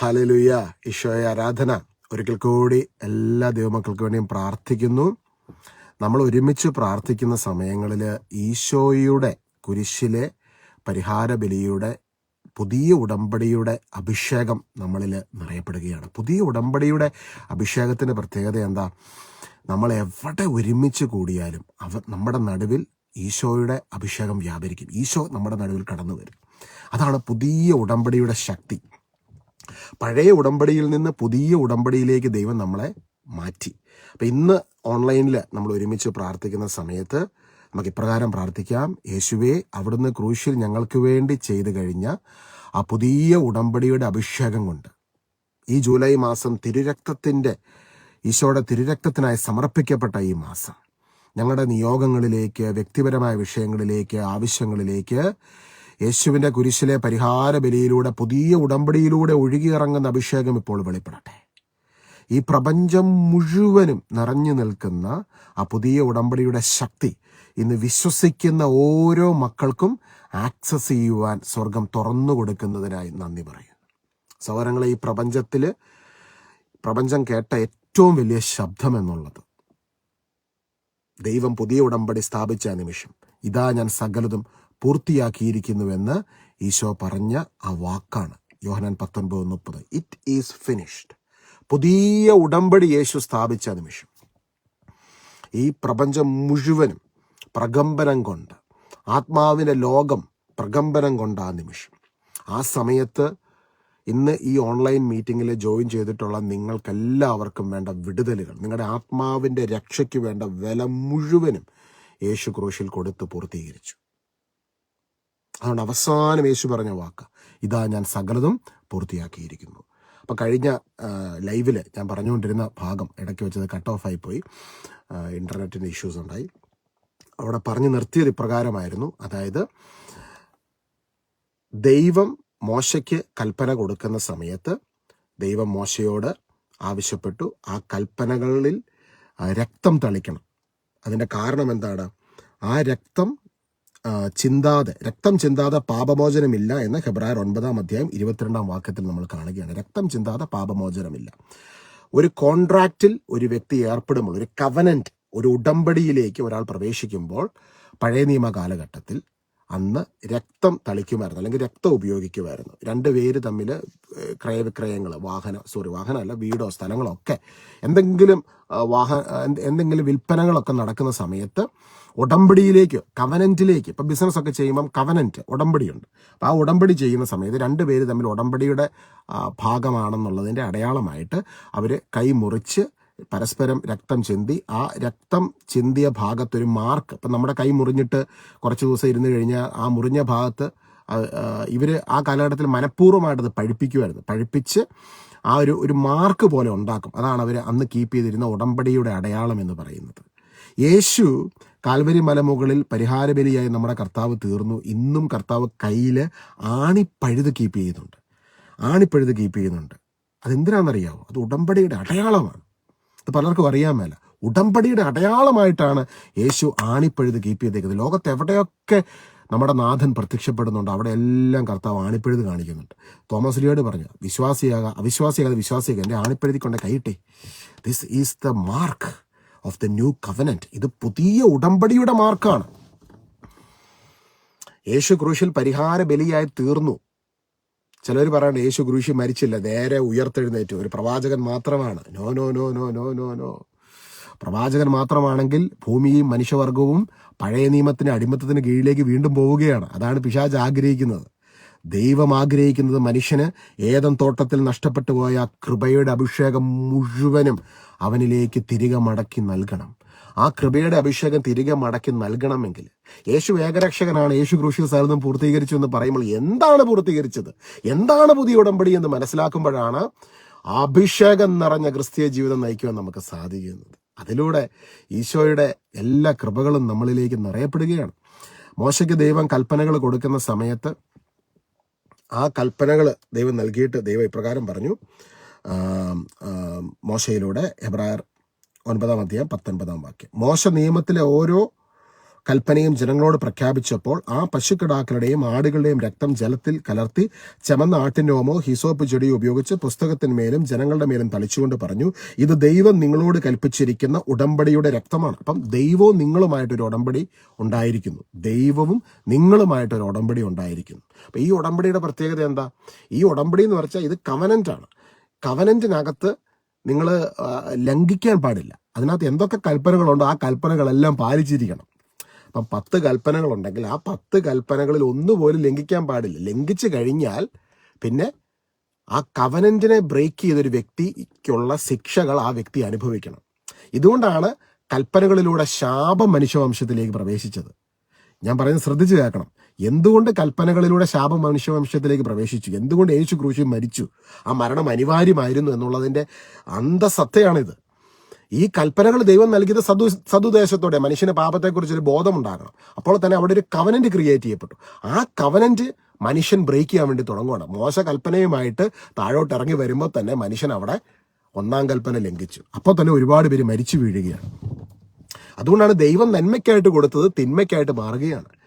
ഹലലുയ. ഈശോയെ ആരാധന. ഒരിക്കൽ കൂടി എല്ലാ ദൈവമക്കൾക്ക് വേണ്ടിയും പ്രാർത്ഥിക്കുന്നു. നമ്മൾ ഒരുമിച്ച് പ്രാർത്ഥിക്കുന്ന സമയങ്ങളിൽ ഈശോയുടെ കുരിശിലെ പരിഹാര ബലിയുടെ പുതിയ ഉടമ്പടിയുടെ അഭിഷേകം നമ്മളിൽ നിറയപ്പെടുകയാണ്. പുതിയ ഉടമ്പടിയുടെ അഭിഷേകത്തിന്റെ പ്രത്യേകത എന്താ? നമ്മൾ എവിടെ ഒരുമിച്ച് കൂടിയാലും അവ നമ്മുടെ നടുവിൽ ഈശോയുടെ അഭിഷേകം വ്യാപരിക്കും. ഈശോ നമ്മുടെ നടുവിൽ കടന്നു വരും അതാണ് പുതിയ ഉടമ്പടിയുടെ ശക്തി. പഴയ ഉടമ്പടിയിൽ നിന്ന് പുതിയ ഉടമ്പടിയിലേക്ക് ദൈവം നമ്മളെ മാറ്റി. അപ്പം ഇന്ന് ഓൺലൈനിൽ നമ്മൾ ഒരുമിച്ച് പ്രാർത്ഥിക്കുന്ന സമയത്ത് നമുക്ക് ഇപ്രകാരം പ്രാർത്ഥിക്കാം. യേശുവേ അവിടുന്ന് ക്രൂശിൽ ഞങ്ങൾക്ക് വേണ്ടി ചെയ്തു കഴിഞ്ഞ ആ പുതിയ ഉടമ്പടിയുടെ അഭിഷേകം കൊണ്ട് ഈ ജൂലൈ മാസം തിരുരക്തത്തിന്റെ ഈശോയുടെ തിരുരക്തത്തിനായി സമർപ്പിക്കപ്പെട്ട ഈ മാസം ഞങ്ങളുടെ നിയോഗങ്ങളിലേക്ക് വ്യക്തിപരമായ വിഷയങ്ങളിലേക്ക് ആവശ്യങ്ങളിലേക്ക് യേശുവിന്റെ കുരിശിലെ പരിഹാര ബലിയിലൂടെ പുതിയ ഉടമ്പടിയിലൂടെ ഒഴുകിയിറങ്ങുന്ന അഭിഷേകം ഇപ്പോൾ വെളിപ്പെടട്ടെ. ഈ പ്രപഞ്ചം മുഴുവനും നിറഞ്ഞു നിൽക്കുന്ന ആ പുതിയ ഉടമ്പടിയുടെ ശക്തി ഇന്ന് വിശ്വസിക്കുന്ന ഓരോ മക്കൾക്കും ആക്സസ് ചെയ്യുവാൻ സ്വർഗം തുറന്നു കൊടുക്കുന്നതിനായി നന്ദി പറയുന്നു. സൗരങ്ങളെ ഈ പ്രപഞ്ചത്തിൽ പ്രപഞ്ചം കേട്ട ഏറ്റവും വലിയ ശബ്ദം എന്നുള്ളത് ദൈവം പുതിയ ഉടമ്പടി സ്ഥാപിച്ച നിമിഷം. ഇതാ ഞാൻ സകലതും പൂർത്തിയാക്കിയിരിക്കുന്നുവെന്ന് ഈശോ പറഞ്ഞ ആ വാക്കാണ്. യോഹനാൻ പത്തൊൻപത് മുപ്പത്. ഇറ്റ് ഈസ് ഫിനിഷ്ഡ് പുതിയ ഉടമ്പടി യേശു സ്ഥാപിച്ച നിമിഷം. ഈ പ്രപഞ്ചം മുഴുവനും പ്രകമ്പനം കൊണ്ട് ആത്മാവിന്റെ ലോകം പ്രകമ്പനം കൊണ്ട് ആ നിമിഷം. ആ സമയത്ത് ഇന്ന് ഈ ഓൺലൈൻ മീറ്റിങ്ങിൽ ജോയിൻ ചെയ്തിട്ടുള്ള നിങ്ങൾക്കെല്ലാവർക്കും വേണ്ട വിടുതലുകൾ നിങ്ങളുടെ ആത്മാവിന്റെ രക്ഷയ്ക്ക് വേണ്ട വില മുഴുവനും യേശു ക്രൂശിൽ കൊടുത്ത് പൂർത്തീകരിച്ചു. അതുകൊണ്ട് അവസാനം യേശു പറഞ്ഞ വാക്ക് ഇതാ ഞാൻ സകലതും പൂർത്തിയാക്കിയിരിക്കുന്നു. അപ്പം കഴിഞ്ഞ ലൈവിൽ ഞാൻ പറഞ്ഞുകൊണ്ടിരുന്ന ഭാഗം ഇടയ്ക്ക് വെച്ചത് കട്ട് ഓഫ് ആയിപ്പോയി ഇന്റർനെറ്റിന്റെ ഇഷ്യൂസ് ഉണ്ടായി. അവിടെ പറഞ്ഞു നിർത്തിയത് ഇപ്രകാരമായിരുന്നു. അതായത് ദൈവം മോശയ്ക്ക് കൽപ്പന കൊടുക്കുന്ന സമയത്ത് ദൈവം മോശയോട് ആവശ്യപ്പെട്ടു ആ കൽപ്പനകളിൽ രക്തം തളിക്കണം. അതിന്റെ കാരണം എന്താണ്? ആ രക്തം ചിന്താതെ രക്തം ചിന്താതെ പാപമോചനമില്ല എന്ന് ഹെബ്രായർ ഒൻപതാം അധ്യായം ഇരുപത്തിരണ്ടാം വാക്യത്തിൽ നമ്മൾ കാണുകയാണ്. രക്തം ചിന്താതെ പാപമോചനമില്ല. ഒരു കോൺട്രാക്റ്റിൽ ഒരു വ്യക്തി ഏർപ്പെടുമ്പോൾ ഒരു കവനന്റ് ഒരു ഉടമ്പടിയിലേക്ക് ഒരാൾ പ്രവേശിക്കുമ്പോൾ പഴയ നിയമ കാലഘട്ടത്തിൽ അന്ന് രക്തം തളിക്കുമായിരുന്നു അല്ലെങ്കിൽ രക്തം ഉപയോഗിക്കുമായിരുന്നു. രണ്ട് പേര് തമ്മിൽ ക്രയവിക്രയങ്ങൾ വാഹനം സോറി വാഹനമല്ല വീടോ സ്ഥലങ്ങളോ ഒക്കെ എന്തെങ്കിലും വാഹന വാഹ എന്തെങ്കിലും വിൽപ്പനകളൊക്കെ നടക്കുന്ന സമയത്ത് ഉടമ്പടിയിലേക്ക് കവനന്റിലേക്ക് ഇപ്പം ബിസിനസ് ഒക്കെ ചെയ്യുമ്പം കവനന്റ് ഉടമ്പടിയുണ്ട്. അപ്പം ആ ഉടമ്പടി ചെയ്യുന്ന സമയത്ത് രണ്ട് പേര് തമ്മിൽ ഉടമ്പടിയുടെ ഭാഗമാണെന്നുള്ളതിന്റെ അടയാളമായിട്ട് അവർ കൈ മുറിച്ച് പരസ്പരം രക്തം ചിന്തി. ആ രക്തം ചിന്തിയ ഭാഗത്തൊരു മാർക്ക് ഇപ്പം നമ്മുടെ കൈ മുറിഞ്ഞിട്ട് കുറച്ച് ദിവസം ഇരുന്ന് കഴിഞ്ഞാൽ ആ മുറിഞ്ഞ ഭാഗത്ത് ഇവർ ആ കാലഘട്ടത്തിൽ മനഃപൂർവമായിട്ട് അത് പഴിപ്പിക്കുമായിരുന്നു. പഴിപ്പിച്ച് ആ ഒരു ഒരു മാർക്ക് പോലെ ഉണ്ടാക്കും. അതാണ് അവർ അന്ന് കീപ്പ് ചെയ്തിരുന്ന ഉടമ്പടിയുടെ അടയാളം എന്ന് പറയുന്നത്. യേശു കാൽവരി മലമുകളിൽ പരിഹാരബലിയായി നമ്മുടെ കർത്താവ് തീർന്നു. ഇന്നും കർത്താവ് കയ്യിൽ ആണിപ്പഴുത് കീപ്പ് ചെയ്യുന്നുണ്ട്. ആണിപ്പഴുത് കീപ്പ് ചെയ്യുന്നുണ്ട്. അതെന്തിനാണെന്നറിയാവോ? അത് ഉടമ്പടിയുടെ അടയാളമാണ്. ഇത് പലർക്കും അറിയാൻ മേല. ഉടമ്പടിയുടെ അടയാളമായിട്ടാണ് യേശു ആണിപ്പഴുത് കീപ്പ് ചെയ്തേക്കുന്നത് ലോകത്ത് എവിടെയൊക്കെ നമ്മുടെ നാഥൻ പ്രത്യക്ഷപ്പെടുന്നുണ്ട് അവിടെ എല്ലാം കർത്താവ് ആണിപ്പഴുത് കാണിക്കുന്നുണ്ട്. തോമസ് ലിയോട് പറഞ്ഞു വിശ്വാസിയാകാം അവിശ്വാസിയാകാതെ വിശ്വാസിയാകാം എന്റെ ആണിപ്പഴുതി കൊണ്ട് കൈയിട്ടെ. This is the mark of the new covenant ഇത് പുതിയ ഉടമ്പടിയുടെ മാർക്കാണ് യേശു ക്രൂശിൽ പരിഹാര ബലിയായി തീർന്നു. ചിലർ പറയണ്ട യേശു ക്രൂശി മരിച്ചില്ല നേരെ ഉയർത്തെഴുന്നേറ്റു. ഒരു പ്രവാചകൻ മാത്രമാണ്. No no no no no no no. പ്രവാചകൻ മാത്രമാണെങ്കിൽ ഭൂമിയും മനുഷ്യവർഗവും പഴയ നിയമത്തിന് അടിമത്തത്തിന് കീഴിലേക്ക് വീണ്ടും പോവുകയാണ്. അതാണ് പിശാജ് ആഗ്രഹിക്കുന്നത്. ദൈവം ആഗ്രഹിക്കുന്നത് മനുഷ്യന് ഏതം തോട്ടത്തിൽ നഷ്ടപ്പെട്ടു പോയ കൃപയുടെ അഭിഷേകം മുഴുവനും അവനിലേക്ക് തിരികെ മടക്കി നൽകണം. ആ കൃപയുടെ അഭിഷേകം തിരികെ മടക്കി നൽകണമെങ്കിൽ യേശു ഏകരക്ഷകനാണ്. യേശു ക്രൂശിൽ സകലതും പൂർത്തീകരിച്ചു എന്ന് പറയുമ്പോൾ എന്താണ് പൂർത്തീകരിച്ചത്? എന്താണ് പുതിയ ഉടമ്പടി എന്ന് മനസ്സിലാക്കുമ്പോഴാണ് അഭിഷേകം നിറഞ്ഞ ക്രിസ്തീയ ജീവിതം നയിക്കുവാൻ നമുക്ക് സാധിക്കുന്നത്. അതിലൂടെ ഈശോയുടെ എല്ലാ കൃപകളും നമ്മളിലേക്ക് നിറയപ്പെടുകയാണ്. മോശയ്ക്ക് ദൈവം കൽപ്പനകൾ കൊടുക്കുന്ന സമയത്ത് ആ കൽപ്പനകൾ ദൈവം നൽകിയിട്ട് ദൈവം ഇപ്രകാരം പറഞ്ഞു. മോശയിലൂടെ എബ്രായർ ഒൻപതാം അധ്യായം പത്തൊൻപതാം വാക്യം. മോശ നിയമത്തിലെ ഓരോ കൽപ്പനയും ജനങ്ങളോട് പ്രഖ്യാപിച്ചപ്പോൾ ആ പശുക്കിടാക്കളുടെയും ആടുകളുടെയും രക്തം ജലത്തിൽ കലർത്തി ചമന്ന ആട്ടിനോമോ ഹിസോപ്പ് ചെടിയോ ഉപയോഗിച്ച് പുസ്തകത്തിന്മേലും ജനങ്ങളുടെ മേലും തളിച്ചുകൊണ്ട് പറഞ്ഞു ഇത് ദൈവം നിങ്ങളോട് കൽപ്പിച്ചിരിക്കുന്ന ഉടമ്പടിയുടെ രക്തമാണ്. അപ്പം ദൈവവും നിങ്ങളുമായിട്ടൊരു ഉടമ്പടി ഉണ്ടായിരിക്കുന്നു. ദൈവവും നിങ്ങളുമായിട്ടൊരു ഉടമ്പടി ഉണ്ടായിരിക്കുന്നു. അപ്പം ഈ ഉടമ്പടിയുടെ പ്രത്യേകത എന്താ? ഈ ഉടമ്പടി എന്ന് പറഞ്ഞാൽ ഇത് കവനന്റ് ആണ്. കവനന്റിനകത്ത് നിങ്ങൾ ലംഘിക്കാൻ പാടില്ല. അതിനകത്ത് എന്തൊക്കെ കൽപ്പനകളുണ്ടോ ആ കൽപ്പനകളെല്ലാം പാലിച്ചിരിക്കണം. അപ്പം പത്ത് കൽപ്പനകളുണ്ടെങ്കിൽ ആ പത്ത് കൽപ്പനകളിൽ ഒന്നുപോലും ലംഘിക്കാൻ പാടില്ല. ലംഘിച്ചു കഴിഞ്ഞാൽ പിന്നെ ആ കവനന്റിനെ ബ്രേക്ക് ചെയ്തൊരു വ്യക്തിക്കുള്ള ശിക്ഷകൾ ആ വ്യക്തി അനുഭവിക്കണം. ഇതുകൊണ്ടാണ് കൽപ്പനകളിലൂടെ ശാപം മനുഷ്യവംശത്തിലേക്ക് പ്രവേശിച്ചത്. ഞാൻ പറയുന്നത് ശ്രദ്ധിച്ചു കേൾക്കണം. എന്തുകൊണ്ട് കൽപ്പനകളിലൂടെ ശാപം മനുഷ്യവംശത്തിലേക്ക് പ്രവേശിച്ചു? എന്തുകൊണ്ട് യേശു ക്രൂശിൽ മരിച്ചു? ആ മരണം അനിവാര്യമായിരുന്നു എന്നുള്ളതിന്റെ അന്തസത്തയാണിത്. ഈ കൽപ്പനകൾ ദൈവം നൽകിയത് സദു സതുദേശത്തോടെ മനുഷ്യന് പാപത്തെക്കുറിച്ചൊരു ബോധമുണ്ടാകണം. അപ്പോൾ തന്നെ അവിടെ ഒരു കവനന്റ് ക്രിയേറ്റ് ചെയ്യപ്പെട്ടു. ആ കവനന്റ് മനുഷ്യൻ ബ്രേക്ക് ചെയ്യാൻ വേണ്ടി തുടങ്ങുകയാണ് മോശ കൽപ്പനയുമായിട്ട് താഴോട്ട് ഇറങ്ങി വരുമ്പോൾ തന്നെ മനുഷ്യൻ അവിടെ ഒന്നാം കൽപ്പന ലംഘിച്ചു. അപ്പോൾ തന്നെ ഒരുപാട് പേര് മരിച്ചു വീഴുകയാണ്. അതുകൊണ്ടാണ് ദൈവം നന്മയ്ക്കായിട്ട് കൊടുത്തത് തിന്മയ്ക്കായിട്ട് മാറുകയാണ്.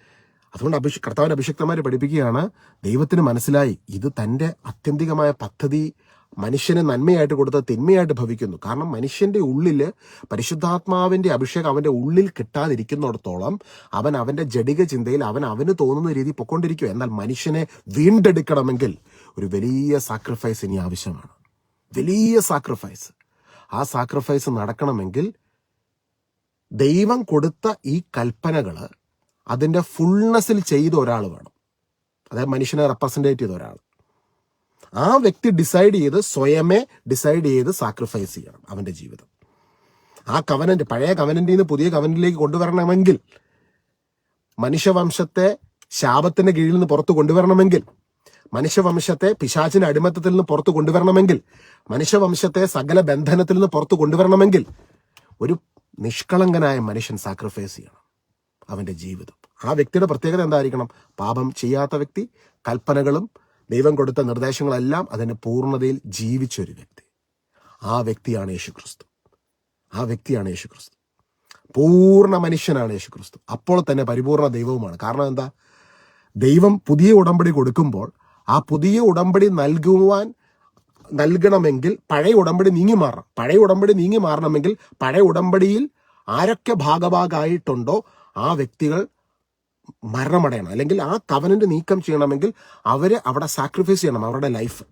അതുകൊണ്ട് അഭിഷ കർത്താവിന്റെ അഭിഷക്തന്മാരെ പഠിപ്പിക്കുകയാണ്. ദൈവത്തിന് മനസ്സിലായി ഇത് തന്റെ അത്യന്തികമായ പദ്ധതി മനുഷ്യന് നന്മയായിട്ട് കൊടുത്ത തിന്മയായിട്ട് ഭവിക്കുന്നു. കാരണം മനുഷ്യന്റെ ഉള്ളിൽ പരിശുദ്ധാത്മാവിന്റെ അഭിഷേകം അവന്റെ ഉള്ളിൽ കിട്ടാതിരിക്കുന്നിടത്തോളം അവൻ അവന്റെ ജടിക ചിന്തയിൽ അവൻ അവന് തോന്നുന്ന രീതി പൊക്കൊണ്ടിരിക്കുക എന്നാൽ മനുഷ്യനെ വീണ്ടെടുക്കണമെങ്കിൽ ഒരു വലിയ സാക്രിഫൈസ് ഇനി ആവശ്യമാണ്. വലിയ സാക്രിഫൈസ് ആ സാക്രിഫൈസ് നടക്കണമെങ്കിൽ ദൈവം കൊടുത്ത ഈ കൽപ്പനകൾ അതിന്റെ ഫുൾനെസ്സിൽ ചെയ്ത ഒരാൾ വേണം. അതായത് മനുഷ്യനെ റെപ്രസെന്റേറ്റ് ചെയ്ത ഒരാൾ ആ വ്യക്തി ഡിസൈഡ് ചെയ്ത് സ്വയമേ ഡിസൈഡ് ചെയ്ത് സാക്രിഫൈസ് ചെയ്യണം അവന്റെ ജീവിതം. ആ കവനന്റ് പഴയ കവനന്റെ നിന്ന് പുതിയ കവനന്റിലേക്ക് കൊണ്ടുവരണമെങ്കിൽ മനുഷ്യവംശത്തെ ശാപത്തിന്റെ കീഴിൽ നിന്ന് പുറത്തു കൊണ്ടുവരണമെങ്കിൽ മനുഷ്യവംശത്തെ പിശാചിന്റെ അടിമത്തത്തിൽ നിന്ന് പുറത്തു കൊണ്ടുവരണമെങ്കിൽ മനുഷ്യവംശത്തെ സകല ബന്ധനത്തിൽ നിന്ന് പുറത്തു കൊണ്ടുവരണമെങ്കിൽ ഒരു നിഷ്കളങ്കനായ മനുഷ്യൻ സാക്രിഫൈസ് ചെയ്യണം. അവന്റെ ജീവിതം. ആ വ്യക്തിയുടെ പ്രത്യേകത എന്തായിരിക്കണം? പാപം ചെയ്യാത്ത വ്യക്തി കൽപ്പനകളും ദൈവം കൊടുത്ത നിർദ്ദേശങ്ങളെല്ലാം അതിന്റെ പൂർണതയിൽ ജീവിച്ചൊരു വ്യക്തി. ആ വ്യക്തിയാണ് യേശുക്രിസ്തു. ആ വ്യക്തിയാണ് യേശുക്രിസ്തു. പൂർണ മനുഷ്യനാണ് യേശുക്രിസ്തു. അപ്പോൾ തന്നെ പരിപൂർണ ദൈവവുമാണ്. കാരണം എന്താ? ദൈവം പുതിയ ഉടമ്പടി കൊടുക്കുമ്പോൾ ആ പുതിയ ഉടമ്പടി നൽകുവാൻ നൽകണമെങ്കിൽ പഴയ ഉടമ്പടി നീങ്ങി മാറണം. പഴയ ഉടമ്പടി നീങ്ങി മാറണമെങ്കിൽ പഴയ ഉടമ്പടിയിൽ ആരൊക്കെ ഭാഗഭാഗമായിട്ടുണ്ടോ ആ വ്യക്തികൾ മരണമടയണം. അല്ലെങ്കിൽ ആ കവനന്റ് നീക്കം ചെയ്യണമെങ്കിൽ അവർ അവിടെ സാക്രിഫൈസ് ചെയ്യണം അവരുടെ ലൈഫ്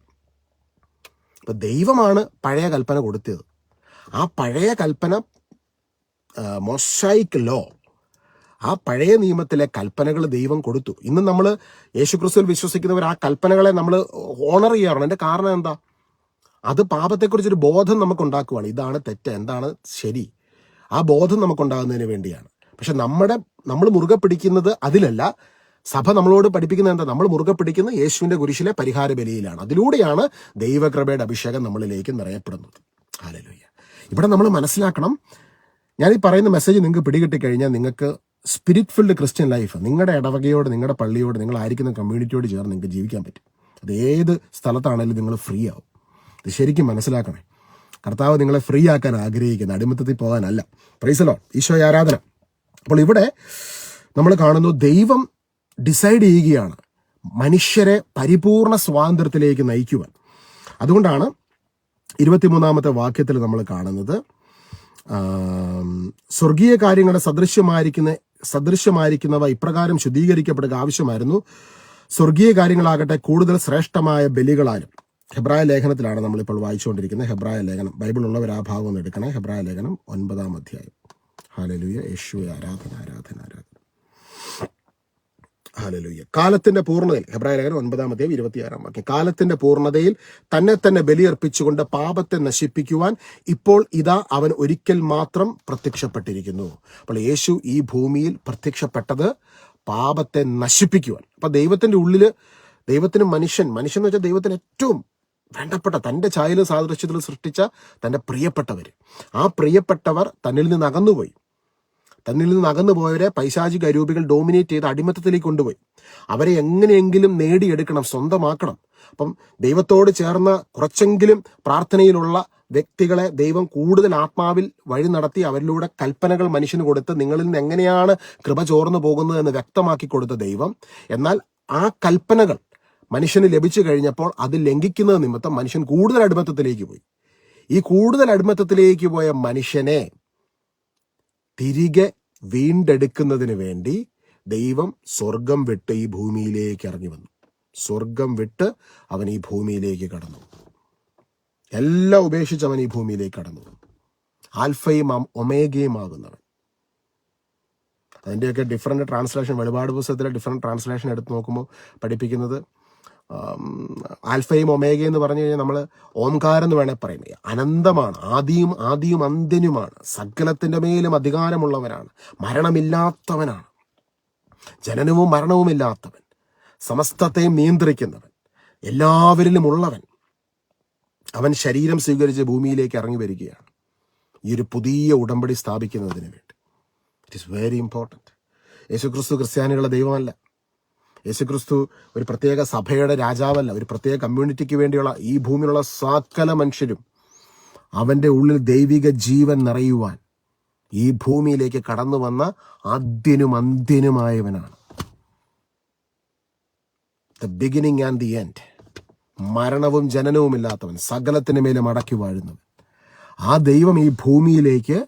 ഇപ്പൊ ദൈവമാണ് പഴയ കൽപ്പന കൊടുത്തത്. ആ പഴയ കൽപ്പന മൊസൈക്ക് ലോ ആ പഴയ നിയമത്തിലെ കൽപ്പനകൾ ദൈവം കൊടുത്തു. ഇന്ന് നമ്മൾ യേശുക്രിസ്തുവിൽ വിശ്വസിക്കുന്നവർ ആ കൽപ്പനകളെ നമ്മൾ ഓണർ ചെയ്യാറുണ്ട്. എന്റെ കാരണം എന്താ? അത് പാപത്തെക്കുറിച്ചൊരു ബോധം നമുക്ക് ഉണ്ടാക്കുവാണ് ഇതാണ് തെറ്റ് എന്താണ് ശരി? ആ ബോധം നമുക്കുണ്ടാകുന്നതിന് വേണ്ടിയാണ്. പക്ഷെ നമ്മുടെ നമ്മൾ മുറുകെ പിടിക്കുന്നത് അതിലല്ല. സഭ നമ്മളോട് പഠിപ്പിക്കുന്നത് എന്താ? നമ്മൾ മുറുകെ പിടിക്കുന്ന യേശുവിന്റെ കുരിശിലെ പരിഹാര ബലിയിലാണ് അതിലൂടെയാണ് ദൈവകൃപയുടെ അഭിഷേകം നമ്മളിലേക്ക് നിറയപ്പെടുന്നത്. ഹാലലുയ്യ ഇവിടെ നമ്മൾ മനസ്സിലാക്കണം ഞാൻ ഈ പറയുന്ന മെസ്സേജ് നിങ്ങൾക്ക് പിടികിട്ടി കഴിഞ്ഞാൽ നിങ്ങൾക്ക് സ്പിരിറ്റ് ഫിൽഡ് ക്രിസ്ത്യൻ ലൈഫ് നിങ്ങളുടെ ഇടവകയോട് നിങ്ങളുടെ പള്ളിയോട് നിങ്ങൾ ആയിരിക്കുന്ന കമ്മ്യൂണിറ്റിയോട് ചേർന്ന് നിങ്ങൾക്ക് ജീവിക്കാൻ പറ്റും. അത് ഏത് സ്ഥലത്താണെങ്കിലും നിങ്ങൾ ഫ്രീ ആവും. ഇത് ശരിക്കും മനസ്സിലാക്കണേ. കർത്താവ് നിങ്ങളെ ഫ്രീ ആക്കാൻ ആഗ്രഹിക്കുന്ന. അടിമത്തത്തിൽ പോകാനല്ല. പ്രൈസലോ ഈശോ ആരാധന. അപ്പോൾ ഇവിടെ നമ്മൾ കാണുന്നു ദൈവം ഡിസൈഡ് ചെയ്യുകയാണ് മനുഷ്യരെ പരിപൂർണ സ്വാതന്ത്ര്യത്തിലേക്ക് നയിക്കുവാൻ. അതുകൊണ്ടാണ് ഇരുപത്തിമൂന്നാമത്തെ വാക്യത്തിൽ നമ്മൾ കാണുന്നത് സ്വർഗീയ കാര്യങ്ങളുടെ സദൃശ്യമായിരിക്കുന്ന സദൃശ്യമായിരിക്കുന്നവ ഇപ്രകാരം ശുദ്ധീകരിക്കപ്പെടുക ആവശ്യമായിരുന്നു. സ്വർഗീയ കാര്യങ്ങളാകട്ടെ കൂടുതൽ ശ്രേഷ്ഠമായ ബലികളാലും. ഹെബ്രായ ലേഖനത്തിലാണ് നമ്മളിപ്പോൾ വായിച്ചുകൊണ്ടിരിക്കുന്നത്. ഹെബ്രായ ലേഖനം. ബൈബിൾ ഉള്ളവർ ആ ഭാഗം ഒന്ന് എടുക്കണേ. ഹെബ്രായ ലേഖനം ഒൻപതാം അധ്യായം. ഹാലലുയ. യേശുവെ ആരാധന ആരാധന ആരാധന. ഹാലലുയ്യ കാലത്തിന്റെ പൂർണതയിൽ ഹെബ്രായ ലേഖനം ഒൻപതാമത്തെ ഇരുപത്തിയാറാം വാക്യം. കാലത്തിന്റെ പൂർണതയിൽ തന്നെ തന്നെ ബലിയർപ്പിച്ചുകൊണ്ട് പാപത്തെ നശിപ്പിക്കുവാൻ ഇപ്പോൾ ഇതാ അവൻ ഒരിക്കൽ മാത്രം പ്രത്യക്ഷപ്പെട്ടിരിക്കുന്നു. അപ്പോൾ യേശു ഈ ഭൂമിയിൽ പ്രത്യക്ഷപ്പെട്ടത് പാപത്തെ നശിപ്പിക്കുവാൻ. അപ്പൊ ദൈവത്തിന്റെ ഉള്ളിൽ ദൈവത്തിന് മനുഷ്യൻ മനുഷ്യൻ എന്ന് വെച്ചാൽ ദൈവത്തിന് ഏറ്റവും വേണ്ടപ്പെട്ട തന്റെ ചായലും സാദൃശ്യത്തിൽ സൃഷ്ടിച്ച തന്റെ പ്രിയപ്പെട്ടവർ ആ പ്രിയപ്പെട്ടവർ തന്നിൽ നിന്ന് അകന്നുപോയി. തന്നിൽ നിന്ന് അകന്നു പോയവരെ പൈശാചിക അരൂപികൾ ഡോമിനേറ്റ് ചെയ്ത് അടിമത്തത്തിലേക്ക് കൊണ്ടുപോയി. അവരെ എങ്ങനെയെങ്കിലും നേടിയെടുക്കണം സ്വന്തമാക്കണം. അപ്പം ദൈവത്തോട് ചേർന്ന കുറച്ചെങ്കിലും പ്രാർത്ഥനയിലുള്ള വ്യക്തികളെ ദൈവം കൂടുതൽ ആത്മാവിൽ വഴി നടത്തി അവരിലൂടെ കൽപ്പനകൾ മനുഷ്യന് കൊടുത്ത് നിങ്ങളിൽ നിന്ന് എങ്ങനെയാണ് കൃപ ചോർന്നു പോകുന്നത് എന്ന് വ്യക്തമാക്കി കൊടുത്ത ദൈവം. എന്നാൽ ആ കൽപ്പനകൾ മനുഷ്യന് ലഭിച്ചു കഴിഞ്ഞപ്പോൾ അത് ലംഘിക്കുന്നത് നിമിത്തം മനുഷ്യൻ കൂടുതൽ അടിമത്തത്തിലേക്ക് പോയി. ഈ കൂടുതൽ അടിമത്തത്തിലേക്ക് പോയ മനുഷ്യനെ തിരികെ വീണ്ടെടുക്കുന്നതിന് വേണ്ടി ദൈവം സ്വർഗം വിട്ട് ഈ ഭൂമിയിലേക്ക് ഇറങ്ങി വന്നു. സ്വർഗം വിട്ട് അവൻ ഈ ഭൂമിയിലേക്ക് കടന്നു. എല്ലാം ഉപേക്ഷിച്ച് അവൻ ഈ ഭൂമിയിലേക്ക് കടന്നു. ആൽഫയും ഒമേഗയും ആകുന്നവൻ. അതിന്റെയൊക്കെ ഡിഫറെന്റ് ട്രാൻസ്ലേഷൻ വെളിപാട് പുസ്തകത്തിലെ ഡിഫറെന്റ് ട്രാൻസ്ലേഷൻ എടുത്ത് നോക്കുമ്പോൾ പഠിപ്പിക്കുന്നത് ആൽഫയും ഒമേഗ എന്ന് പറഞ്ഞു കഴിഞ്ഞാൽ നമ്മൾ ഓംകാരം എന്ന് വേണേൽ പറയും. അനന്തമാണ് ആദിയും ആദിയും അന്ത്യനുമാണ് സകലത്തിന്റെ മേലും അധികാരമുള്ളവനാണ് മരണമില്ലാത്തവനാണ്. ജനനവും മരണവുമില്ലാത്തവൻ സമസ്തത്തെയും നിയന്ത്രിക്കുന്നവൻ എല്ലാവരിലും ഉള്ളവൻ. അവൻ ശരീരം സ്വീകരിച്ച് ഭൂമിയിലേക്ക് ഇറങ്ങി വരികയാണ്. ഈ ഒരു പുതിയ ഉടമ്പടി സ്ഥാപിക്കുന്നതിന് വേണ്ടി. ഇറ്റ് ഇസ് വെരി ഇമ്പോർട്ടന്റ് യേശുക്രിസ്തു ക്രിസ്ത്യാനികളുടെ ദൈവമല്ല. യേശുക്രിസ്തു ഒരു പ്രത്യേക സഭയുടെ രാജാവല്ല ഒരു പ്രത്യേക കമ്മ്യൂണിറ്റിക്ക് വേണ്ടിയുള്ള ഈ ഭൂമിയിലുള്ള സകല മനുഷ്യരും അവന്റെ ഉള്ളിൽ ദൈവിക ജീവൻ നിറയുവാൻ ഈ ഭൂമിയിലേക്ക് കടന്നു വന്ന ആദ്യനും അന്ത്യനുമായവനാണ്. The beginning and the end മരണവും ജനനവും ഇല്ലാത്തവൻ സകലത്തിന് മേലും അടക്കി വാഴുന്നവൻ. ആ ദൈവം ഈ ഭൂമിയിലേക്ക്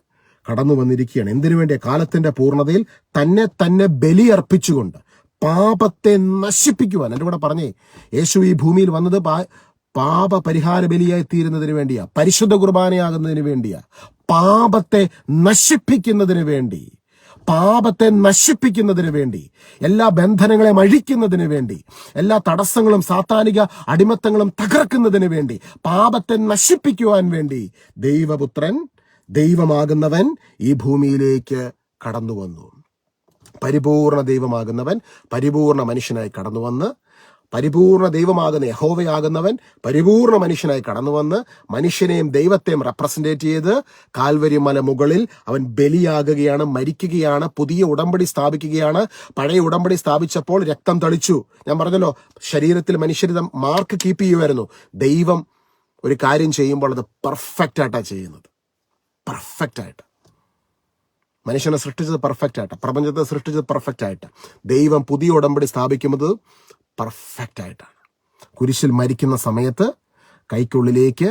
കടന്നു വന്നിരിക്കുകയാണ്. എന്തിനു വേണ്ടിയ? കാലത്തിന്റെ പൂർണതയിൽ തന്നെ തന്നെ ബലിയർപ്പിച്ചുകൊണ്ട് പാപത്തെ നശിപ്പിക്കുവാൻ. എന്റെ കൂടെ പറഞ്ഞേ യേശു ഈ ഭൂമിയിൽ വന്നത് പാപ പരിഹാര ബലിയായി തീരുന്നതിന് വേണ്ടിയാ പരിശുദ്ധ കുർബാനയാകുന്നതിന് വേണ്ടിയാ. പാപത്തെ നശിപ്പിക്കുന്നതിന് വേണ്ടി പാപത്തെ നശിപ്പിക്കുന്നതിന് വേണ്ടി എല്ലാ ബന്ധനങ്ങളെ അഴിക്കുന്നതിന് വേണ്ടി എല്ലാ തടസ്സങ്ങളും സാത്താനിക അടിമത്തങ്ങളും തകർക്കുന്നതിന് വേണ്ടി പാപത്തെ നശിപ്പിക്കുവാൻ വേണ്ടി ദൈവപുത്രൻ ദൈവമാകുന്നവൻ ഈ ഭൂമിയിലേക്ക് കടന്നു വന്നു പരിപൂർണ ദൈവമാകുന്നവൻ പരിപൂർണ മനുഷ്യനായി കടന്നു വന്ന് പരിപൂർണ ദൈവമാകുന്ന യഹോവയാകുന്നവൻ പരിപൂർണ മനുഷ്യനായി കടന്നുവന്ന് മനുഷ്യനെയും ദൈവത്തെയും റെപ്രസെന്റേറ്റ് ചെയ്ത് കാൽവരി മല മുകളിൽ അവൻ ബലിയാകുകയാണ് മരിക്കുകയാണ് പുതിയ ഉടമ്പടി സ്ഥാപിക്കുകയാണ്. പഴയ ഉടമ്പടി സ്ഥാപിച്ചപ്പോൾ രക്തം തളിച്ചു. ഞാൻ പറഞ്ഞല്ലോ ശരീരത്തിൽ മനുഷ്യരിതം മാർക്ക് കീപ്പ് ചെയ്യുമായിരുന്നു ദൈവം ഒരു കാര്യം ചെയ്യുമ്പോൾ അത് പെർഫെക്റ്റ് ആയിട്ടാണ് ചെയ്യുന്നത്. പെർഫെക്റ്റ് ആയിട്ട്. മനുഷ്യനെ സൃഷ്ടിച്ചത് പെർഫെക്റ്റ് ആയിട്ട് പ്രപഞ്ചത്തെ സൃഷ്ടിച്ചത് പെർഫെക്റ്റ് ആയിട്ട്. ദൈവം പുതിയ ഉടമ്പടി സ്ഥാപിക്കുന്നത് പെർഫെക്റ്റ് ആയിട്ടാണ്. കുരിശിൽ മരിക്കുന്ന സമയത്ത് കൈക്കുള്ളിലേക്ക്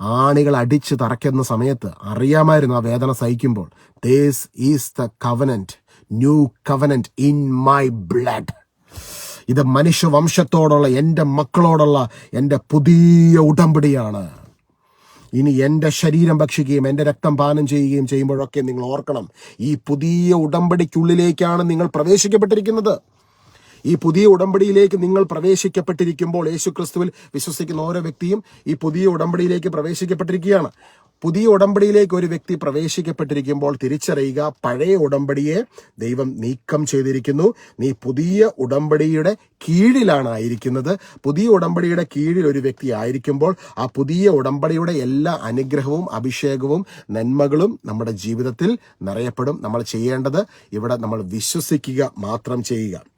ആണികൾ അടിച്ച് തറയ്ക്കുന്ന സമയത്ത് അറിയാമായിരുന്നു ആ വേദന സഹിക്കുമ്പോൾ this is the covenant new covenant in my blood ഇത് മനുഷ്യവംശത്തോടുള്ള എന്റെ മക്കളോടുള്ള എന്റെ പുതിയ ഉടമ്പടിയാണ്. ഇനി എന്റെ ശരീരം ഭക്ഷിക്കുകയും എന്റെ രക്തം പാനം ചെയ്യുകയും ചെയ്യുമ്പോഴൊക്കെ നിങ്ങൾ ഓർക്കണം ഈ പുതിയ ഉടമ്പടിക്കുള്ളിലേക്കാണ് നിങ്ങൾ പ്രവേശിക്കപ്പെട്ടിരിക്കുന്നത്. ഈ പുതിയ ഉടമ്പടിയിലേക്ക് നിങ്ങൾ പ്രവേശിക്കപ്പെട്ടിരിക്കുമ്പോൾ യേശു ക്രിസ്തുവിൽ വിശ്വസിക്കുന്ന ഓരോ വ്യക്തിയും ഈ പുതിയ ഉടമ്പടിയിലേക്ക് പ്രവേശിക്കപ്പെട്ടിരിക്കുകയാണ്. പുതിയ ഉടമ്പടിയിലേക്ക് ഒരു വ്യക്തി പ്രവേശിക്കപ്പെട്ടിരിക്കുമ്പോൾ തിരിച്ചറിയുക പഴയ ഉടമ്പടിയെ ദൈവം നീക്കം ചെയ്തിരിക്കുന്നു. നീ പുതിയ ഉടമ്പടിയുടെ കീഴിലാണ് ആയിരിക്കുന്നത് പുതിയ ഉടമ്പടിയുടെ കീഴിൽ ഒരു വ്യക്തി ആയിരിക്കുമ്പോൾ ആ പുതിയ ഉടമ്പടിയുടെ എല്ലാ അനുഗ്രഹവും അഭിഷേകവും നന്മകളും നമ്മുടെ ജീവിതത്തിൽ നിറയപ്പെടും. നമ്മൾ ചെയ്യേണ്ടത് ഇവിടെ നമ്മൾ വിശ്വസിക്കുക മാത്രം ചെയ്യുക.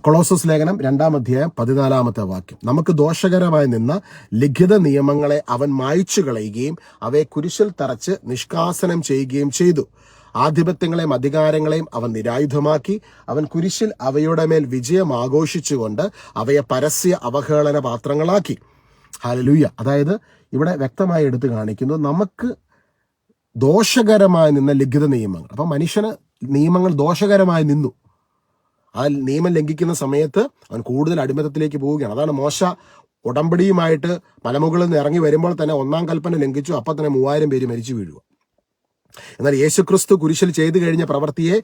കൊളോസസ് ലേഖനം രണ്ടാം അധ്യായം പതിനാലാമത്തെ വാക്യം. നമുക്ക് ദോഷകരമായി നിന്ന ലിഖിത നിയമങ്ങളെ അവൻ മായ്ച്ചു കളയുകയും അവയെ കുരിശിൽ തറച്ച് നിഷ്കാസനം ചെയ്യുകയും ചെയ്തു. ആധിപത്യങ്ങളെയും അധികാരങ്ങളെയും അവൻ നിരായുധമാക്കി. അവൻ കുരിശിൽ അവയുടെ മേൽ വിജയം ആഘോഷിച്ചുകൊണ്ട് അവയെ പരസ്യ അവഹേളന പാത്രങ്ങളാക്കി. ഹലലൂയ അതായത് ഇവിടെ വ്യക്തമായി എടുത്തു കാണിക്കുന്നു നമുക്ക് ദോഷകരമായി നിന്ന ലിഖിത നിയമങ്ങൾ. അപ്പം മനുഷ്യന് നിയമങ്ങൾ ദോഷകരമായി നിന്നു. ആ നിയമം ലംഘിക്കുന്ന സമയത്ത് അവൻ കൂടുതൽ അടിമത്തത്തിലേക്ക് പോവുകയാണ്. അതാണ് മോശ ഉടമ്പടിയുമായിട്ട് മലമുകളിൽ നിന്ന് ഇറങ്ങി വരുമ്പോൾ തന്നെ ഒന്നാം കൽപ്പന ലംഘിച്ചു. അപ്പം തന്നെ മൂവായിരം പേര് മരിച്ചു വീഴുക എന്നാൽ യേശുക്രിസ്തു കുരിശിൽ ചെയ്തു കഴിഞ്ഞ പ്രവൃത്തിയെ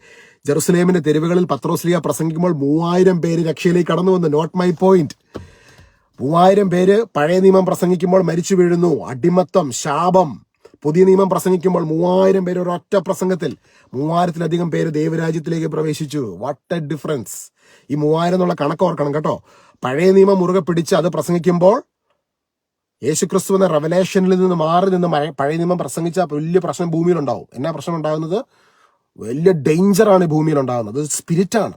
ജെറുസലേമിന്റെ തെരുവുകളിൽ പത്രോസ്ലിയ പ്രസംഗിക്കുമ്പോൾ മൂവായിരം പേര് രക്ഷയിലേക്ക് കടന്നു വന്നു. നോട്ട് മൈ പോയിന്റ് മൂവായിരം പേര് പഴയ നിയമം പ്രസംഗിക്കുമ്പോൾ മരിച്ചു വീഴുന്നു. അടിമത്തം ശാപം. പുതിയ നിയമം പ്രസംഗിക്കുമ്പോൾ മൂവായിരം പേര് ഒരൊറ്റ പ്രസംഗത്തിൽ മൂവായിരത്തിലധികം പേര് ദൈവരാജ്യത്തിലേക്ക് പ്രവേശിച്ചു. വാട്ട് എ ഡിഫറൻസ് ഈ മൂവായിരം എന്നുള്ള കണക്ക് ഓർക്കണം കേട്ടോ. പഴയ നിയമം മുറുകെ പിടിച്ച് അത് പ്രസംഗിക്കുമ്പോൾ യേശുക്രിസ്തു എന്ന റെവലേഷനിൽ നിന്ന് മാറി നിന്ന് പഴയ നിയമം പ്രസംഗിച്ച വലിയ പ്രശ്നം ഭൂമിയിലുണ്ടാവും. എന്നാ പ്രശ്നം ഉണ്ടാകുന്നത്? വലിയ ഡേഞ്ചറാണ് ഭൂമിയിൽ ഉണ്ടാകുന്നത് സ്പിരിറ്റാണ്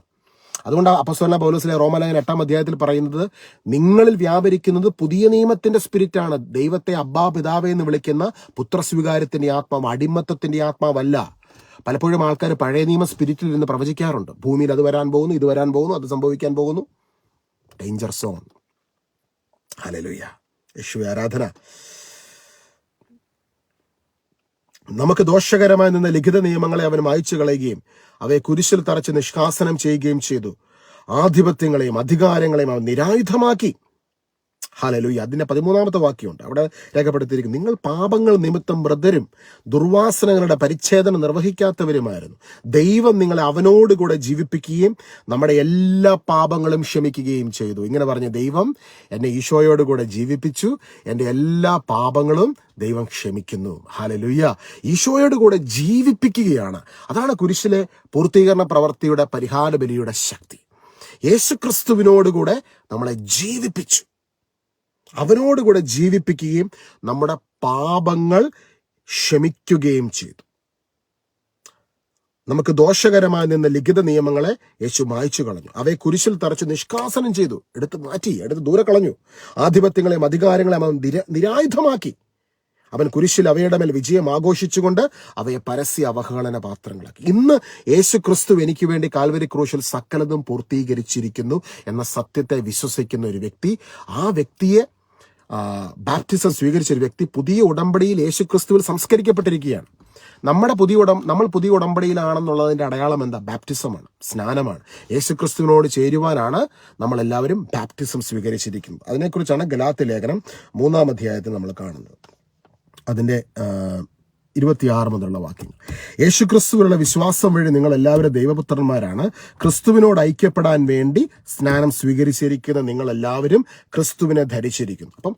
അതുകൊണ്ട് അപ്പസ്വല പൗലോസിലെ റോമലേഖൻ എട്ടാം അധ്യായത്തിൽ പറയുന്നത് നിങ്ങളിൽ വ്യാപരിക്കുന്നത് പുതിയ നിയമത്തിന്റെ സ്പിരിറ്റാണ്. ദൈവത്തെ അബ്ബാ പിതാവേ എന്ന് വിളിക്കുന്ന പുത്രസ്വീകാരത്തിന്റെ ആത്മാവ് അടിമത്തത്തിന്റെ ആത്മാവല്ല. പലപ്പോഴും ആൾക്കാർ പഴയ നിയമ സ്പിരിറ്റിൽ നിന്ന് പ്രവചിക്കാറുണ്ട്. ഭൂമിയിൽ അത് വരാൻ പോകുന്നു ഇത് വരാൻ പോകുന്നു അത് സംഭവിക്കാൻ പോകുന്നു. ഡേഞ്ചർ സോൺ ഹലലുയ്യ യേശു ആരാധന. നമുക്ക് ദോഷകരമായി നിന്ന ലിഖിത നിയമങ്ങളെ അവൻ മായ്ച്ചു കളയുകയും അവയെ കുരിശിൽ തറച്ച് നിഷ്കാസനം ചെയ്യുകയും ചെയ്തു. ആധിപത്യങ്ങളെയും അധികാരങ്ങളെയും അവൻ നിരായുധമാക്കി. ഹാലലുയ്യ അതിന്റെ പതിമൂന്നാമത്തെ വാക്യമുണ്ട്. അവിടെ രേഖപ്പെടുത്തിയിരിക്കുന്നു. നിങ്ങൾ പാപങ്ങൾ നിമിത്തം വൃദ്ധരും ദുർവാസനകളുടെ പരിച്ഛേദന നിർവഹിക്കാത്തവരുമായിരുന്നു. ദൈവം നിങ്ങളെ അവനോടുകൂടെ ജീവിപ്പിക്കുകയും നമ്മുടെ എല്ലാ പാപങ്ങളും ക്ഷമിക്കുകയും ചെയ്തു. ഇങ്ങനെ പറഞ്ഞ ദൈവം എന്നെ ഈശോയോടുകൂടെ ജീവിപ്പിച്ചു. എന്റെ എല്ലാ പാപങ്ങളും ദൈവം ക്ഷമിക്കുന്നു. ഹാലലുയ്യ ഈശോയോട് കൂടെ ജീവിപ്പിക്കുകയാണ്. അതാണ് കുരിശിലെ പൂർത്തീകരണ പ്രവൃത്തിയുടെ പരിഹാര ബലിയുടെ ശക്തി. യേശുക്രിസ്തുവിനോടുകൂടെ നമ്മളെ ജീവിപ്പിച്ചു. അവനോടുകൂടെ ജീവിപ്പിക്കുകയും നമ്മുടെ പാപങ്ങൾ ക്ഷമിക്കുകയും ചെയ്തു. നമുക്ക് ദോഷകരമായി നിന്ന ലിഖിത നിയമങ്ങളെ യേശു മായ്ച്ചു കളഞ്ഞു. അവയെ കുരിശിൽ തറച്ച് നിഷ്കാസനം ചെയ്തു. എടുത്ത് മാറ്റി എടുത്ത് ദൂരെ കളഞ്ഞു. ആധിപത്യങ്ങളെയും അധികാരങ്ങളെയും അവൻ നിര നിരായുധമാക്കി. അവൻ കുരിശിൽ അവയുടെ മേൽ വിജയം ആഘോഷിച്ചുകൊണ്ട് അവയെ പരസ്യ അവഹേളന പാത്രങ്ങളാക്കി. ഇന്ന് യേശു ക്രിസ്തു എനിക്ക് വേണ്ടി കാൽവരി ക്രൂശിൽ സകലതും പൂർത്തീകരിച്ചിരിക്കുന്നു എന്ന സത്യത്തെ വിശ്വസിക്കുന്ന ഒരു വ്യക്തി ആ വ്യക്തിയെ ബാപ്റ്റിസം സ്വീകരിച്ച ഒരു വ്യക്തി പുതിയ ഉടമ്പടിയിൽ യേശു ക്രിസ്തുവിൽ സംസ്കരിക്കപ്പെട്ടിരിക്കുകയാണ്. നമ്മുടെ പുതിയ ഉടം നമ്മൾ പുതിയ ഉടമ്പടിയിലാണെന്നുള്ളതിന്റെ അടയാളം എന്താ? ബാപ്റ്റിസമാണ് സ്നാനമാണ്. യേശു ക്രിസ്തുവിനോട് ചേരുവാനാണ് നമ്മളെല്ലാവരും ബാപ്റ്റിസം സ്വീകരിച്ചിരിക്കുന്നത്. അതിനെക്കുറിച്ചാണ് ഗലാത്തി ലേഖനം മൂന്നാം അധ്യായത്തിൽ നമ്മൾ കാണുന്നത്. അതിന്റെ ആ, ഇരുപത്തിയാറ് മുതലുള്ള വാക്യങ്ങൾ. യേശു ക്രിസ്തുവിനുള്ള വിശ്വാസം വഴി നിങ്ങൾ എല്ലാവരും ദൈവപുത്രന്മാരാണ്. ക്രിസ്തുവിനോട് ഐക്യപ്പെടാൻ വേണ്ടി സ്നാനം സ്വീകരിച്ചിരിക്കുന്ന നിങ്ങൾ എല്ലാവരും ക്രിസ്തുവിനെ ധരിച്ചിരിക്കുന്നു. അപ്പം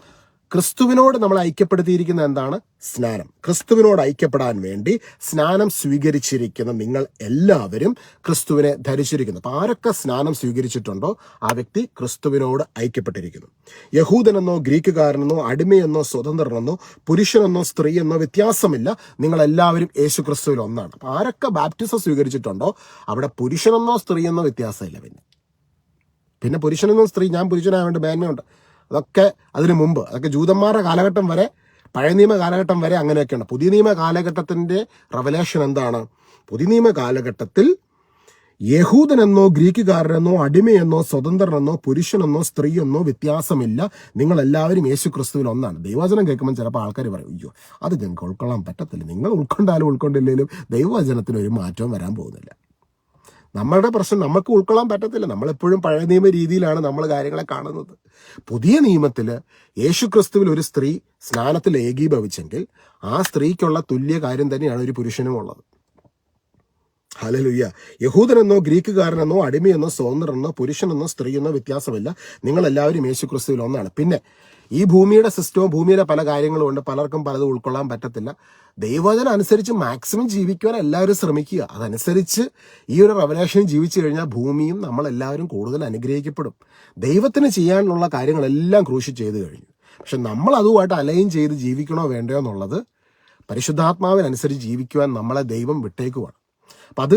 ക്രിസ്തുവിനോട് നമ്മൾ ഐക്യപ്പെടുത്തിയിരിക്കുന്ന എന്താണ്? സ്നാനം. ക്രിസ്തുവിനോട് ഐക്യപ്പെടാൻ വേണ്ടി സ്നാനം സ്വീകരിച്ചിരിക്കുന്ന നിങ്ങൾ എല്ലാവരും ക്രിസ്തുവിനെ ധരിച്ചിരിക്കുന്നു. അപ്പം ആരൊക്കെ സ്നാനം സ്വീകരിച്ചിട്ടുണ്ടോ? ആ വ്യക്തി ക്രിസ്തുവിനോട് ഐക്യപ്പെട്ടിരിക്കുന്നു. യഹൂദനെന്നോ ഗ്രീക്കുകാരനെന്നോ അടിമയെന്നോ സ്വതന്ത്രനെന്നോ പുരുഷനെന്നോ സ്ത്രീയെന്നോ വ്യത്യാസമില്ല. നിങ്ങളെല്ലാവരും യേശു ക്രിസ്തുവിൽ ഒന്നാണ്. അപ്പം ആരൊക്കെ ബാപ്റ്റിസം സ്വീകരിച്ചിട്ടുണ്ടോ? അവിടെ പുരുഷനെന്നോ സ്ത്രീയെന്നോ വ്യത്യാസമില്ല പിന്നെ. പിന്നെ പുരുഷനെന്നോ സ്ത്രീ ഞാൻ പുരുഷനായതുകൊണ്ട് മേന്മയുണ്ട്. അതൊക്കെ അതിനു മുമ്പ് അതൊക്കെ ജൂതന്മാരുടെ കാലഘട്ടം വരെ പഴയ നിയമ കാലഘട്ടം വരെ അങ്ങനെയൊക്കെയാണ്. പുതിയ നിയമ കാലഘട്ടത്തിന്റെ റവലേഷൻ എന്താണ്? പുതിയ നിയമ കാലഘട്ടത്തിൽ യഹൂദനെന്നോ ഗ്രീക്കുകാരനെന്നോ അടിമയെന്നോ സ്വതന്ത്രനെന്നോ പുരുഷനെന്നോ സ്ത്രീയെന്നോ വ്യത്യാസമില്ല. നിങ്ങൾ എല്ലാവരും യേശു ക്രിസ്തുവിൽ ഒന്നാണ്. ദൈവവചനം കേൾക്കുമ്പോൾ ചിലപ്പോൾ ആൾക്കാർ പറയും അയ്യോ അത് ഞങ്ങൾക്ക് ഉൾക്കൊള്ളാൻ പറ്റത്തില്ല. നിങ്ങൾ ഉൾക്കൊണ്ടാലും ഉൾക്കൊണ്ടില്ലെങ്കിലും ദൈവവചനത്തിന് ഒരു മാറ്റവും വരാൻ പോകുന്നില്ല. നമ്മളുടെ പ്രശ്നം നമുക്ക് ഉൾക്കൊള്ളാൻ പറ്റത്തില്ല. നമ്മളെപ്പോഴും പഴയ നിയമ രീതിയിലാണ് നമ്മൾ കാര്യങ്ങളെ കാണുന്നത്. പുതിയ നിയമത്തിൽ യേശു ക്രിസ്തുവിൽ ഒരു സ്ത്രീ സ്നാനത്തിൽ ഏകീഭവിച്ചെങ്കിൽ ആ സ്ത്രീക്കുള്ള തുല്യ കാര്യം തന്നെയാണ് ഒരു പുരുഷനും ഉള്ളത്. ഹലലുയ്യ യഹൂദനെന്നോ ഗ്രീക്കുകാരനെന്നോ അടിമയെന്നോ സ്വതന്ത്രനെന്നോ പുരുഷനെന്നോ സ്ത്രീയെന്നോ വ്യത്യാസമില്ല. നിങ്ങളെല്ലാവരും യേശു ക്രിസ്തുവിൽ ഒന്നാണ്. പിന്നെ ഈ ഭൂമിയുടെ സിസ്റ്റവും ഭൂമിയിലെ പല കാര്യങ്ങളും ഉണ്ട്. പലർക്കും പലതും ഉൾക്കൊള്ളാൻ പറ്റത്തില്ല. ദൈവവചനം അനുസരിച്ച് മാക്സിമം ജീവിക്കുവാൻ എല്ലാവരും ശ്രമിക്കുക. അതനുസരിച്ച് ഈ ഒരു റവലേഷൻ ജീവിച്ചു കഴിഞ്ഞാൽ ഭൂമിയും നമ്മളെല്ലാവരും കൂടുതൽ അനുഗ്രഹിക്കപ്പെടും. ദൈവത്തിന് ചെയ്യാനുള്ള കാര്യങ്ങളെല്ലാം ക്രൂശി ചെയ്തു കഴിഞ്ഞു. പക്ഷെ നമ്മൾ അതുമായിട്ട് അലൈൻ ചെയ്ത് ജീവിക്കണോ വേണ്ടയോ എന്നുള്ളത് പരിശുദ്ധാത്മാവിനനുസരിച്ച് ജീവിക്കുവാൻ നമ്മളെ ദൈവം വിട്ടേക്കുവാണ്. അപ്പം അത്